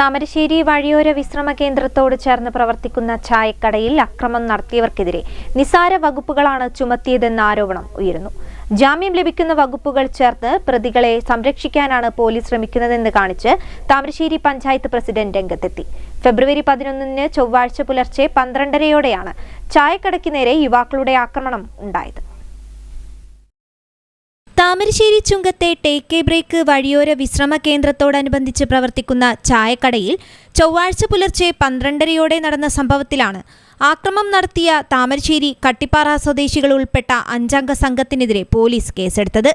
താമരശ്ശേരി വഴിയോര വിശ്രമ കേന്ദ്രത്തോട് ചേർന്ന് പ്രവർത്തിക്കുന്ന ചായക്കടയിൽ അക്രമം നടത്തിയവർക്കെതിരെ നിസാര വകുപ്പുകളാണ് ചുമത്തിയതെന്ന ആരോപണം ഉയരുന്നു. ജാമ്യം ലഭിക്കുന്ന വകുപ്പുകൾ ചേർത്ത് പ്രതികളെ സംരക്ഷിക്കാനാണ് പോലീസ് ശ്രമിക്കുന്നതെന്ന് കാണിച്ച് താമരശ്ശേരി പഞ്ചായത്ത് പ്രസിഡന്റ് രംഗത്തെത്തി. ഫെബ്രുവരി പതിനൊന്നിന് ചൊവ്വാഴ്ച പുലർച്ചെ പന്ത്രണ്ടരയോടെയാണ് ചായക്കടയ്ക്ക് നേരെ യുവാക്കളുടെ ആക്രമണം ഉണ്ടായത്. താമരശ്ശേരി ചുങ്കത്തെ ടേക്ക് എ ബ്രേക്ക് വഴിയോര വിശ്രമ കേന്ദ്രത്തോടനുബന്ധിച്ച് പ്രവർത്തിക്കുന്ന ചായക്കടയിൽ ചൊവ്വാഴ്ച പുലർച്ചെ പന്ത്രണ്ടരയോടെ നടന്ന സംഭവത്തിലാണ് ആക്രമം നടത്തിയ താമരശ്ശേരി കട്ടിപ്പാറ സ്വദേശികൾ ഉൾപ്പെട്ട അഞ്ചംഗ സംഘത്തിനെതിരെ പോലീസ് കേസെടുത്തത്.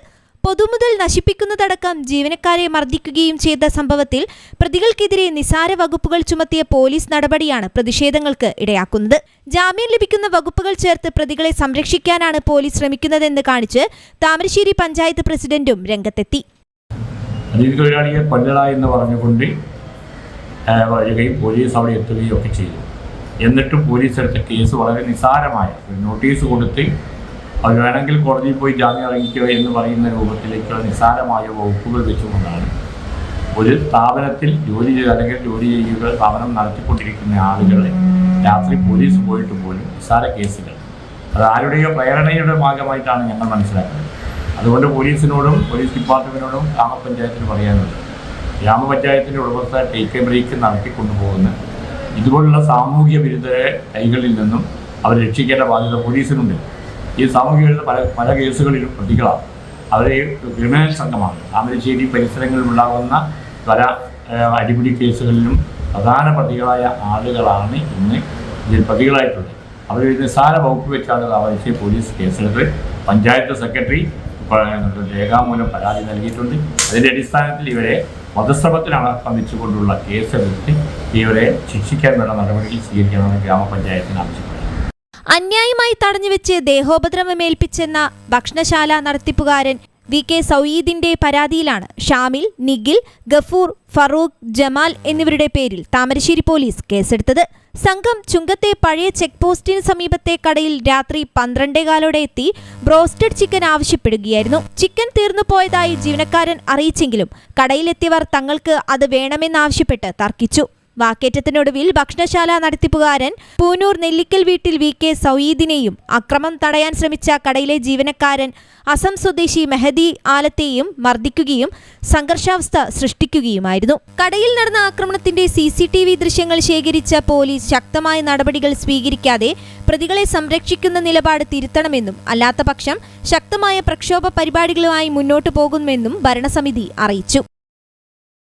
പൊതുമുതൽ നശിപ്പിക്കുന്നതടക്കം ജീവനക്കാരെ മർദ്ദിക്കുകയും ചെയ്ത സംഭവത്തിൽ പ്രതികൾക്കെതിരെ നിസാര വകുപ്പുകൾ ചുമത്തിയ പോലീസ് നടപടിയാണ് പ്രതിഷേധങ്ങൾക്ക് ഇടയാക്കുന്നത്. ജാമ്യം ലഭിക്കുന്ന വകുപ്പുകൾ ചേർത്ത് പ്രതികളെ സംരക്ഷിക്കാനാണ് പോലീസ് ശ്രമിക്കുന്നതെന്ന് കാണിച്ച് താമരശ്ശേരി പഞ്ചായത്ത് പ്രസിഡന്റും രംഗത്തെത്തി. അതിഥി പറഞ്ഞുകൊണ്ട് പോലീസ് അവിടെ എത്തുകയും ഒക്കെ ചെയ്തു. എന്നിട്ടും പോലീസ് എടുത്ത കേസ് വളരെ നിസാരമായ നോട്ടീസ് കൊടുത്ത് അവർ വേണമെങ്കിൽ കോടതിയിൽ പോയി ജാമ്യം ഇറങ്ങിക്കുക എന്ന് പറയുന്ന രൂപത്തിലേക്കുള്ള നിസാരമായ വകുപ്പുകൾ വെച്ചുകൊണ്ടാണ് ഒരു സ്ഥാപനത്തിൽ ജോലി ചെയ്ത് അല്ലെങ്കിൽ ജോലി ചെയ്യുക സ്ഥാപനം നടത്തിക്കൊണ്ടിരിക്കുന്ന ആളുകളെ രാത്രി പോലീസ് പോയിട്ട് പോലും നിസ്സാര കേസുകൾ. അത് ആരുടെയോ പ്രേരണയുടെ ഭാഗമായിട്ടാണ് ഞങ്ങൾ മനസ്സിലാക്കുന്നത്. അതുകൊണ്ട് പോലീസിനോടും പോലീസ് ഡിപ്പാർട്ട്മെന്റിനോടും ഗ്രാമപഞ്ചായത്തിന് പറയാനുണ്ട് ഗ്രാമപഞ്ചായത്തിന്റെ ഉടമസ്ഥ ടേക്ക് ബ്രേക്ക് നടത്തിക്കൊണ്ടുപോകുന്ന ഇതുപോലുള്ള സാമൂഹ്യ വിരുദ്ധരെ കൈകളിൽ നിന്നും അവരെ രക്ഷിക്കേണ്ട ബാധ്യത പോലീസിനുണ്ട്. ഈ സാമൂഹ്യ പല പല കേസുകളിലും പ്രതികളാണ്. അവരെ ക്രിമിനൽ സംഘമാണ്. താമരശ്ശേരി പരിസരങ്ങളിൽ ഉണ്ടാകുന്ന പല അടിപിടി കേസുകളിലും പ്രധാന പ്രതികളായ ആളുകളാണ് ഇന്ന് ഇതിൽ പ്രതികളായിട്ടുള്ളത്. അവർ നിസ്സാര വകുപ്പ് വെച്ചാണ് താമരശ്ശേരി പോലീസ് കേസെടുത്ത് പഞ്ചായത്ത് സെക്രട്ടറി രേഖാമൂലം പരാതി നൽകിയിട്ടുണ്ട്. അതിന്റെ അടിസ്ഥാനത്തിൽ ഇവരെ വധശ്രമത്തിനാണ് സംബന്ധിച്ചുകൊണ്ടുള്ള കേസെടുത്ത് ഇവരെ ശിക്ഷിക്കാൻ വേണ്ട നടപടികൾ സ്വീകരിക്കണമെന്ന് ഗ്രാമപഞ്ചായത്തിന് ആവശ്യപ്പെടുന്നു അന്യായമായി തടഞ്ഞുവെച്ച് ദേഹോപദ്രവമേൽപ്പിച്ചെന്ന ഭക്ഷണശാല നടത്തിപ്പുകാരൻ വി കെ സൗയീദിന്റെ പരാതിയിലാണ്. ഷാമിൽ നിഖിൽ ഗഫൂർ ഫറൂഖ് ജമാൽ എന്നിവരുടെ പേരിൽ താമരശ്ശേരി പോലീസ് കേസെടുത്തത്. സംഘം ചുങ്കത്തെ പഴയ ചെക്ക് പോസ്റ്റിന് സമീപത്തെ കടയിൽ രാത്രി പന്ത്രണ്ടേകാലോടെ എത്തി ബ്രോസ്റ്റഡ് ചിക്കൻ ആവശ്യപ്പെടുകയായിരുന്നു. ചിക്കൻ തീർന്നു പോയതായി ജീവനക്കാരൻ അറിയിച്ചെങ്കിലും കടയിലെത്തിയവർ തങ്ങൾക്ക് അത് വേണമെന്നാവശ്യപ്പെട്ട് തർക്കിച്ചു. വാക്കേറ്റത്തിനൊടുവിൽ ഭക്ഷണശാല നടത്തിപ്പുകാരൻ പൂനൂർ നെല്ലിക്കൽ വീട്ടിൽ വി കെ സൗയീദിനെയും അക്രമം തടയാൻ ശ്രമിച്ച കടയിലെ ജീവനക്കാരൻ അസം സ്വദേശി മെഹദി ആലത്തെയും മർദ്ദിക്കുകയും സംഘർഷാവസ്ഥ സൃഷ്ടിക്കുകയുമായിരുന്നു. കടയിൽ നടന്ന ആക്രമണത്തിന്റെ സി ദൃശ്യങ്ങൾ ശേഖരിച്ച പോലീസ് ശക്തമായ നടപടികൾ സ്വീകരിക്കാതെ പ്രതികളെ സംരക്ഷിക്കുന്ന നിലപാട് തിരുത്തണമെന്നും അല്ലാത്തപക്ഷം ശക്തമായ പ്രക്ഷോഭ പരിപാടികളുമായി മുന്നോട്ടു പോകുമെന്നും ഭരണസമിതി അറിയിച്ചു.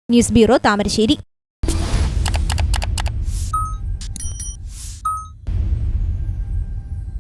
News bureau Thamarassery.